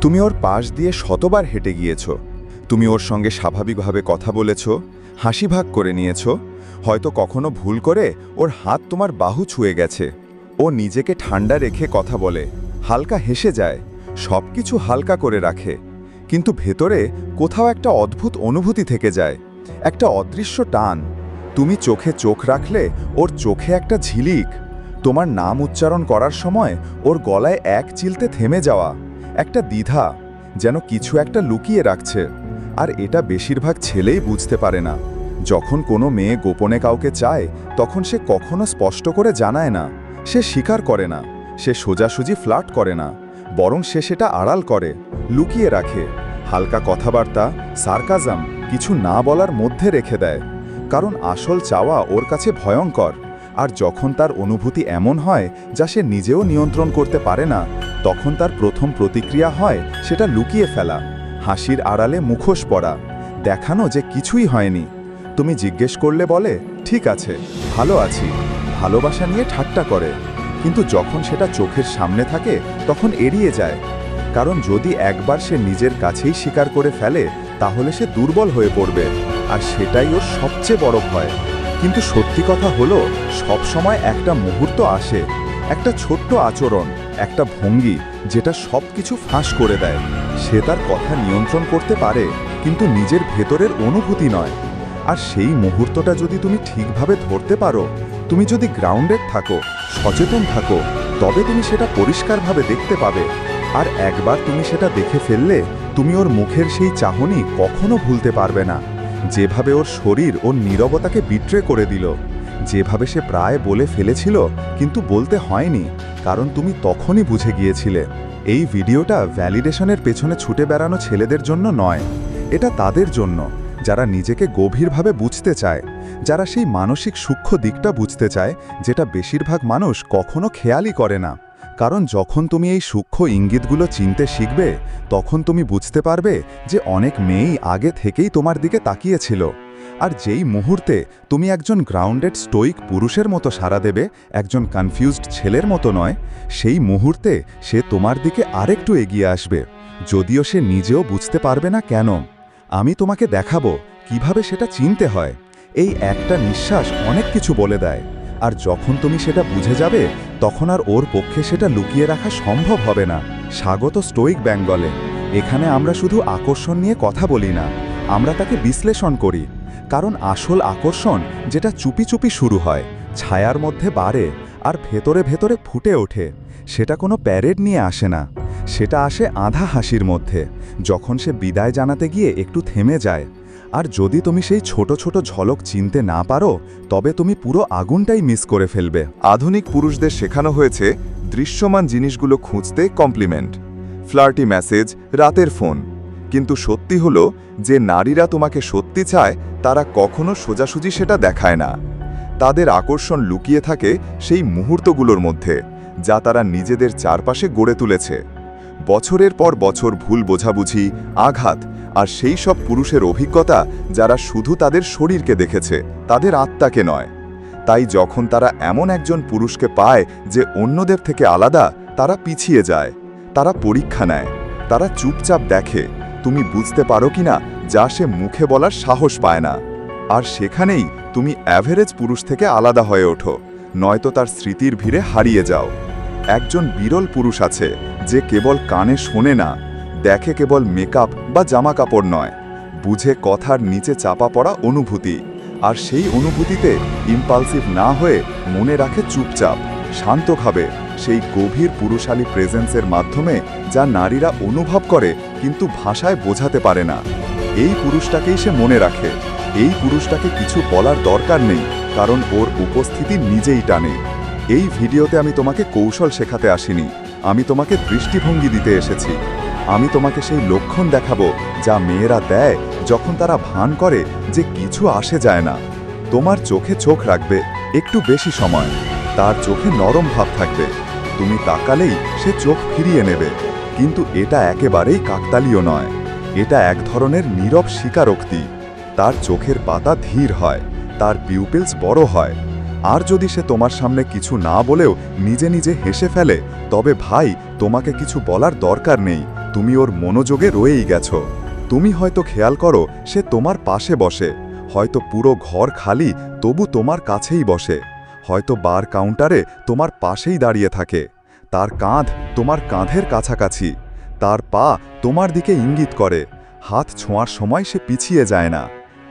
তুমি ওর পাশ দিয়ে শতবার হেঁটে গিয়েছ। তুমি ওর সঙ্গে স্বাভাবিকভাবে কথা বলেছ, হাসি ভাগ করে নিয়েছ। হয়তো কখনো ভুল করে ওর হাত তোমার বাহু ছুঁয়ে গেছে। ও নিজেকে ঠান্ডা রেখে কথা বলে, হালকা হেসে যায় সব কিছু হালকা করে রাখে। কিন্তু ভেতরে কোথাও একটা অদ্ভুত অনুভূতি থেকে যায়, একটা অদৃশ্য টান। তুমি চোখে চোখ রাখলে ওর চোখে একটা ঝিলিক। তোমার নাম উচ্চারণ করার সময় ওর গলায় এক চিলতে থেমে যাওয়া। একটা দ্বিধা যেন কিছু একটা লুকিয়ে রাখছে, আর এটা বেশিরভাগ ছেলেই বুঝতে পারে না। যখন কোনো মেয়ে গোপনে কাউকে চায়, তখন সে কখনো স্পষ্ট করে জানায় না। সে স্বীকার করে না, সে সোজাসুজি ফ্লার্ট করে না, বরং সে সেটা আড়াল করে, লুকিয়ে রাখে। হালকা কথাবার্তা, সার্কাজাম কিছু না বলার মধ্যে রেখে দেয়, কারণ আসল চাওয়া ওর কাছে ভয়ঙ্কর, আর যখন তার অনুভূতি এমন হয় যা সে নিজেও নিয়ন্ত্রণ করতে পারে না তখন তার প্রথম প্রতিক্রিয়া হয়, সেটা লুকিয়ে ফেলা, হাসির আড়ালে মুখোশ পড়া দেখানো যে কিছুই হয়নি। তুমি জিজ্ঞেস করলে বলে, ঠিক আছে, ভালো আছি, ভালোবাসা নিয়ে ঠাট্টা করে। কিন্তু যখন সেটা চোখের সামনে থাকে, তখন এড়িয়ে যায়। কারণ যদি একবার সে নিজের কাছেই স্বীকার করে ফেলে, তাহলে সে দুর্বল হয়ে পড়বে, আর সেটাই ওর সবচেয়ে বড় ভয়। কিন্তু সত্যি কথা হলো সব সময় একটা মুহূর্ত আসে, একটা ছোট্ট আচরণ একটা ভঙ্গি যেটা সব কিছু ফাঁস করে দেয়। সে তার কথা নিয়ন্ত্রণ করতে পারে, কিন্তু নিজের ভেতরের অনুভূতি নয়। আর সেই মুহূর্তটা যদি তুমি ঠিকভাবে ধরতে পারো, তুমি যদি গ্রাউন্ডেড থাকো, সচেতন থাকো, তবে তুমি সেটা পরিষ্কারভাবে দেখতে পাবে। আর একবার তুমি সেটা দেখে ফেললে, তুমি ওর মুখের সেই চাহনি কখনো ভুলতে পারবে না। যেভাবে ওর শরীর ওর নীরবতাকে বিট্রে করে দিল, যেভাবে সে প্রায় বলে ফেলেছিল, কিন্তু বলতে হয়নি। কারণ তুমি তখনই বুঝে গিয়েছিলে, এই ভিডিওটা ভ্যালিডেশনের পেছনে ছুটে বেড়ানো ছেলেদের জন্য নয়। এটা তাদের জন্য, যারা নিজেকে গভীরভাবে বুঝতে চায়, যারা সেই মানসিক সূক্ষ্ম দিকটা বুঝতে চায়, যেটা বেশিরভাগ মানুষ কখনো খেয়ালই করে না। কারণ যখন তুমি এই সূক্ষ্ম ইঙ্গিতগুলো চিনতে শিখবে, তখন তুমি বুঝতে পারবে যে অনেক মেয়েই আগে থেকেই তোমার দিকে তাকিয়েছিল। আর যেই মুহূর্তে তুমি একজন গ্রাউন্ডেড স্টোইক পুরুষের মতো সাড়া দেবে, একজন কনফিউজড ছেলের মতো নয়, সেই মুহূর্তে সে তোমার দিকে আরেকটু এগিয়ে আসবে। যদিও সে নিজেও বুঝতে পারবে না কেন, আমি তোমাকে দেখাবো কীভাবে সেটা চিনতে হয়। এই একটা নিঃশ্বাস অনেক কিছু বলে দেয়, আর যখন তুমি সেটা বুঝে যাবে, তখন আর ওর পক্ষে সেটা লুকিয়ে রাখা সম্ভব হবে না। স্বাগত স্টোইক বেঙ্গলে, এখানে আমরা শুধু আকর্ষণ নিয়ে কথা বলি না, আমরা তাকে বিশ্লেষণ করি। কারণ আসল আকর্ষণ যেটা চুপি চুপি শুরু হয়, ছায়ার মধ্যে বাড়ে আর ভেতরে ভেতরে ফুটে ওঠে। সেটা কোনো প্যারেড নিয়ে আসে না। সেটা আসে আধা হাসির মধ্যে, যখন সে বিদায় জানাতে গিয়ে একটু থেমে যায়। আর যদি তুমি সেই ছোট ছোট ঝলক চিনতে না পারো, তবে তুমি পুরো আগুনটাই মিস করে ফেলবে। আধুনিক পুরুষদের শেখানো হয়েছে, দৃশ্যমান জিনিসগুলো খুঁজতে কমপ্লিমেন্ট ফ্লার্টি মেসেজ, রাতের ফোন। কিন্তু সত্যি হলো যে নারীরা তোমাকে সত্যি চায়, তারা কখনো সোজাসুজি সেটা দেখায় না। তাদের আকর্ষণ লুকিয়ে থাকে সেই মুহূর্তগুলোর মধ্যে, যা তারা নিজেদের চারপাশে গড়ে তুলেছে। বছরের পর বছর ভুল বোঝাবুঝি, আঘাত আর সেই সব পুরুষের অভিজ্ঞতা যারা শুধু তাদের শরীরকে দেখেছে, তাদের আত্মাকে নয়। তাই যখন তারা এমন একজন পুরুষকে পায় যে অন্যদের থেকে আলাদা, তারা পিছিয়ে যায়, তারা পরীক্ষা নেয়, তারা চুপচাপ দেখে। তুমি বুঝতে পারো কিনা যা সে মুখে বলার সাহস পায় না। আর সেখানেই তুমি অ্যাভারেজ পুরুষ থেকে আলাদা হয়ে ওঠো, নয়তো তার স্মৃতির ভিড়ে হারিয়ে যাও। একজন বিরল পুরুষ আছে যে কেবল কানে শোনে না, দেখে কেবল মেকআপ বা জামা কাপড় নয়, বুঝে কথার নিচে চাপা পড়া অনুভূতি। আর সেই অনুভূতিতে ইম্পালসিভ না হয়ে মনে রাখে চুপচাপ শান্তভাবে সেই গভীর পুরুষালী প্রেজেন্সের মাধ্যমে যা নারীরা অনুভব করে কিন্তু ভাষায় বোঝাতে পারে না। এই পুরুষটাকেই সে মনে রাখে। এই পুরুষটাকে কিছু বলার দরকার নেই, কারণ ওর উপস্থিতি নিজেই টানে। এই ভিডিওতে আমি তোমাকে কৌশল শেখাতে আসিনি। আমি তোমাকে দৃষ্টিভঙ্গি দিতে এসেছি। আমি তোমাকে সেই লক্ষণ দেখাবো যা মেয়েরা দেয় যখন তারা ভান করে যে কিছু আসে যায় না। তোমার চোখে চোখ রাখবে, একটু বেশি সময়। তার চোখে নরম ভাব থাকবে। তুমি তাকালেই সে চোখ ফিরিয়ে নেবে। কিন্তু এটা একেবারেই কাকতালীয় নয়। এটা এক ধরনের নীরব স্বীকারোক্তি। তার চোখের পাতা ধীর হয়, তার পিউপিলস বড় হয়। আর যদি সে তোমার সামনে কিছু না বলেও নিজে নিজে হেসে ফেলে, তবে ভাই, তোমাকে কিছু বলার দরকার নেই। তুমি ওর মনোযোগে রয়েই গেছো। তুমি হয়তো খেয়াল করো, সে তোমার পাশে বসে। হয়তো পুরো ঘর খালি, তবু তোমার কাছেই বসে। হয়তো বার কাউন্টারে তোমার পাশেই দাঁড়িয়ে থাকে। তার কাঁধ তোমার কাঁধের কাছাকাছি। তার পা তোমার দিকে ইঙ্গিত করে। হাত ছোঁয়ার সময় সে পিছিয়ে যায় না।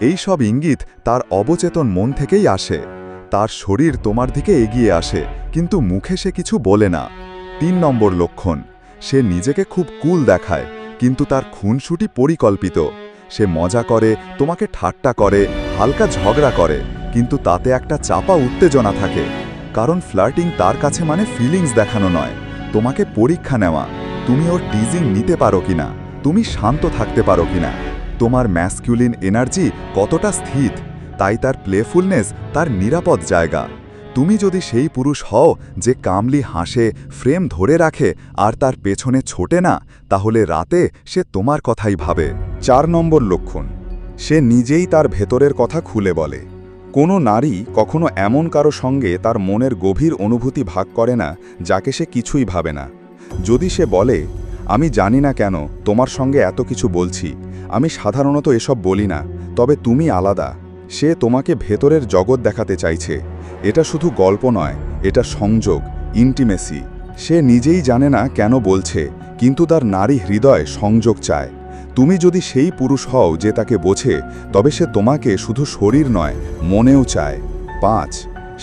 এই সব ইঙ্গিত তার অবচেতন মন থেকেই আসে। তার শরীর তোমার দিকে এগিয়ে আসে, কিন্তু মুখে সে কিছু বলে না। তিন নম্বর লক্ষণ, সে নিজেকে খুব কুল দেখায়, কিন্তু তার খুনসুটি পরিকল্পিত। সে মজা করে, তোমাকে ঠাট্টা করে, হালকা ঝগড়া করে, কিন্তু তাতে একটা চাপা উত্তেজনা থাকে। কারণ ফ্লার্টিং তার কাছে মানে ফিলিংস দেখানো নয়। তোমাকে পরীক্ষা নেওয়া। তুমি ওর টিজিং নিতে পারো কিনা? তুমি শান্ত থাকতে পারো কিনা? তোমার ম্যাসকিউলিন এনার্জি কতটা স্থির? তাই তার প্লেফুলনেস তার নিরাপদ জায়গা। তুমি যদি সেই পুরুষ হও যে কামলি হাসে, ফ্রেম ধরে রাখে, আর তার পেছনে ছোটে না, তাহলে রাতে সে তোমার কথাই ভাবে। চার নম্বর লক্ষণ। সে নিজেই তার ভেতরের কথা খুলে বলে। কোনো নারী কখনো এমন কারও সঙ্গে তার মনের গভীর অনুভূতি ভাগ করে না, যাকে সে কিছুই ভাবে না। যদি সে বলে, আমি জানি না কেন তোমার সঙ্গে এত কিছু বলছি, আমি সাধারণত এসব বলি না, তবে তুমি আলাদা, সে তোমাকে ভেতরের জগৎ দেখাতে চাইছে, এটা শুধু গল্প নয়, এটা সংযোগ ইন্টিমেসি সে নিজেই জানে না কেন বলছে, কিন্তু তার নারী হৃদয় সংযোগ চায়। তুমি যদি সেই পুরুষ হও যে তাকে বোঝে, তবে সে তোমাকে শুধু শরীর নয়, মনেও চায়। পাঁচ,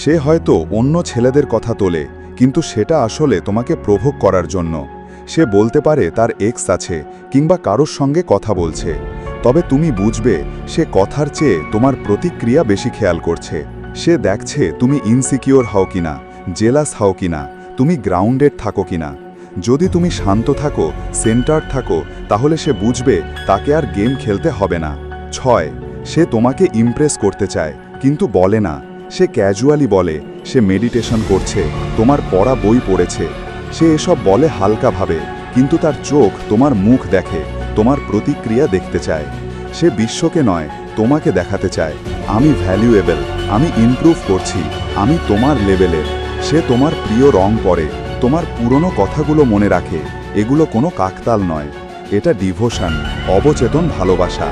সে হয়তো অন্য ছেলেদের কথা তোলে, কিন্তু সেটা আসলে তোমাকে প্রভোগ করার জন্য। সে বলতে পারে তার এক্স আছে, কিংবা কারোর সঙ্গে কথা বলছে। তবে তুমি বুঝবে, সে কথার চেয়ে তোমার প্রতিক্রিয়া বেশি খেয়াল করছে। সে দেখছে তুমি ইনসিকিওর হও কিনা জেলাস হও কিনা, তুমি গ্রাউন্ডেড থাকো কিনা। যদি তুমি শান্ত থাকো সেন্টার থাকো, তাহলে সে বুঝবে তাকে আর গেম খেলতে হবে না। ছয়, সে তোমাকে ইমপ্রেস করতে চায়, কিন্তু বলে না। সে ক্যাজুয়ালি বলে, সে মেডিটেশন করছে, তোমার পড়া বই পড়েছে। সে এসব বলে হালকাভাবে কিন্তু তার চোখ, তোমার মুখ দেখে, তোমার প্রতিক্রিয়া দেখতে চায়। সে বিশ্বকে নয়, তোমাকে দেখাতে চায়। আমি ভ্যালুয়েবল আমি ইমপ্রুভ করছি, আমি তোমার লেভেলের সে তোমার প্রিয় রং পরে তোমার পুরনো কথাগুলো মনে রাখে। এগুলো কোনো কাকতাল নয়। এটা ডিভোশন, অবচেতন ভালোবাসা।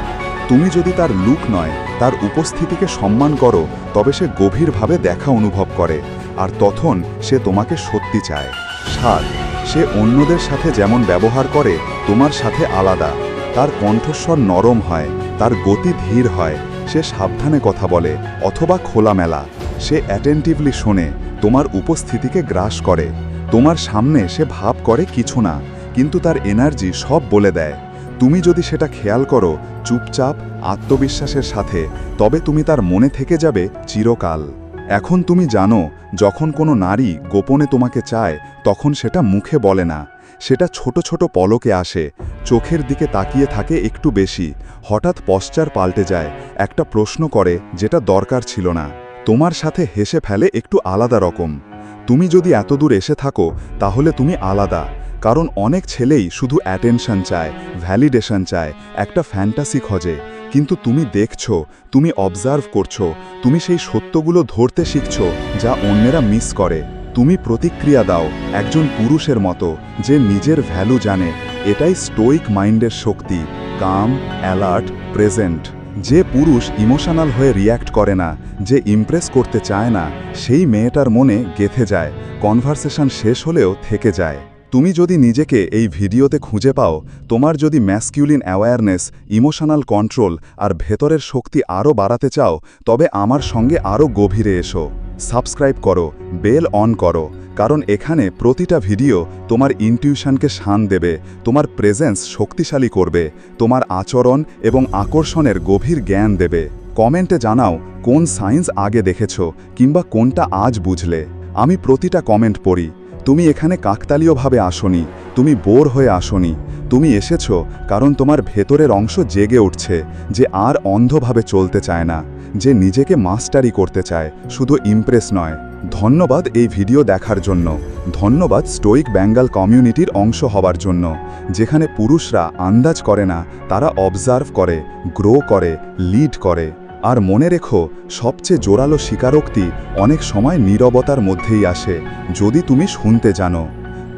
তুমি যদি তার লুক নয়, তার উপস্থিতিকে সম্মান করো, তবে সে গভীরভাবে দেখা অনুভব করে। আর তখন সে তোমাকে সত্যি চায়। সাত সে অন্যদের সাথে যেমন ব্যবহার করে, তোমার সাথে আলাদা। তার কণ্ঠস্বর নরম হয়, তার গতি ধীর হয়, সে সাবধানে কথা বলে, অথবা খোলামেলা। সে অ্যাটেন্টিভলি শোনে, তোমার উপস্থিতিকে গ্রাস করে। তোমার সামনে সে ভাব করে কিছু না, কিন্তু তার এনার্জি সব বলে দেয়। তুমি যদি সেটা খেয়াল করো, চুপচাপ, আত্মবিশ্বাসের সাথে, তবে তুমি তার মনে থেকে যাবে চিরকাল। এখন তুমি জানো, যখন কোনো নারী গোপনে তোমাকে চায়, তখন সেটা মুখে বলে না। সেটা ছোট ছোট পলকে আসে, চোখের দিকে তাকিয়ে থাকে একটু বেশি। হঠাৎ পশ্চার পাল্টে যায়, একটা প্রশ্ন করে, যেটা দরকার ছিল না। তোমার সাথে হেসে ফেলে একটু আলাদা রকম। তুমি যদি এতদূর এসে থাকো, তাহলে তুমি আলাদা। কারণ অনেক ছেলেই শুধু অ্যাটেনশন চায় ভ্যালিডেশন চায়, একটা ফ্যান্টাসি খোঁজে। কিন্তু তুমি দেখছ, তুমি অবজার্ভ করছ, তুমি সেই সত্যগুলো ধরতে শিখছো, যা অন্যেরা মিস করে। তুমি প্রতিক্রিয়া দাও, একজন পুরুষের মতো, যে নিজের ভ্যালু জানে। এটাই স্টোইক মাইন্ডের শক্তি। কাম অ্যালার্ট প্রেজেন্ট যে পুরুষ ইমোশনাল হয়ে রিয়্যাক্ট করে না, যে ইমপ্রেস করতে চায় না, সেই মেয়েটার মনে গেথে যায়, কনভারসেশন শেষ হলেও থেকে যায়। তুমি যদি নিজেকে এই ভিডিওতে খুঁজে পাও, তোমার যদি ম্যাসকিউলিন অ্যাওয়ারনেস ইমোশনাল কন্ট্রোল আর ভেতরের শক্তি আরও বাড়াতে চাও, তবে আমার সঙ্গে আরও গভীরে এসো। সাবস্ক্রাইব করো, বেল অন করো, কারণ এখানে প্রতিটা ভিডিও তোমার ইনটিউশনকে শান দেবে, তোমার প্রেজেন্স শক্তিশালী করবে, তোমার আচরণ এবং আকর্ষণের গভীর জ্ঞান দেবে। কমেন্টে জানাও, কোন সায়েন্স আগে দেখেছ, কিংবা কোনটা আজ বুঝলে? আমি প্রতিটা কমেন্ট পড়ি। তুমি এখানে কাকতালীয়ভাবে আসনি, তুমি বোর হয়ে আসনি, তুমি এসেছ কারণ তোমার ভেতরের অংশ জেগে উঠছে, যে আর অন্ধভাবে চলতে চায় না। যে নিজেকে মাস্টারি করতে চায়, শুধু ইমপ্রেস নয়। ধন্যবাদ এই ভিডিও দেখার জন্য। ধন্যবাদ স্টোইক বেঙ্গল কমিউনিটির অংশ হবার জন্য। যেখানে পুরুষরা আন্দাজ করে না, তারা অবজার্ভ করে, গ্রো করে, লিড করে। আর মনে রেখো, সবচেয়ে জোরালো স্বীকারোক্তি অনেক সময় নীরবতার মধ্যেই আসে, যদি তুমি শুনতে জানো।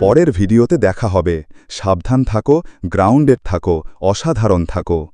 পরের ভিডিওতে দেখা হবে। সাবধান থাকো, গ্রাউন্ডেড থাকো, অসাধারণ থাকো।